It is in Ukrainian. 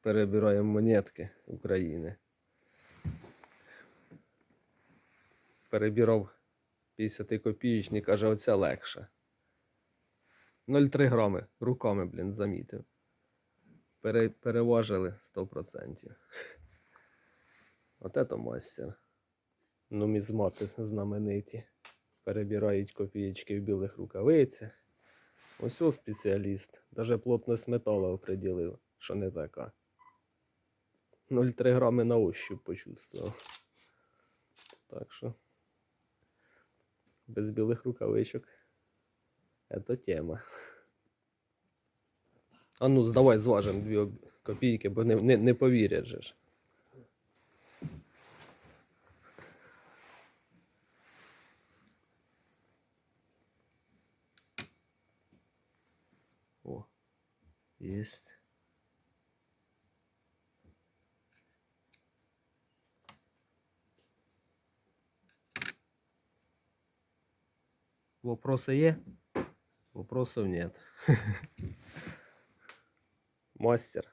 перебираємо монетки України. Перебирав 50 копієчні, каже, оця легша. 0,3 грами руками, блін, замітив. Пере, переважили 100%. От это мастер. Нумізмати знамениті. Перебирають копієчки в білих рукавицях. Ось спеціаліст. Даже плотність металу оприділив, що не така. 0,3 грами на ощупь почувствував. Так що. Без білих рукавичок. Это тема. А ну, давай зважимо дві копійки, бо не, не, не повірять же ж. О, есть. Вопросы є? Вопросов нет. Мастер.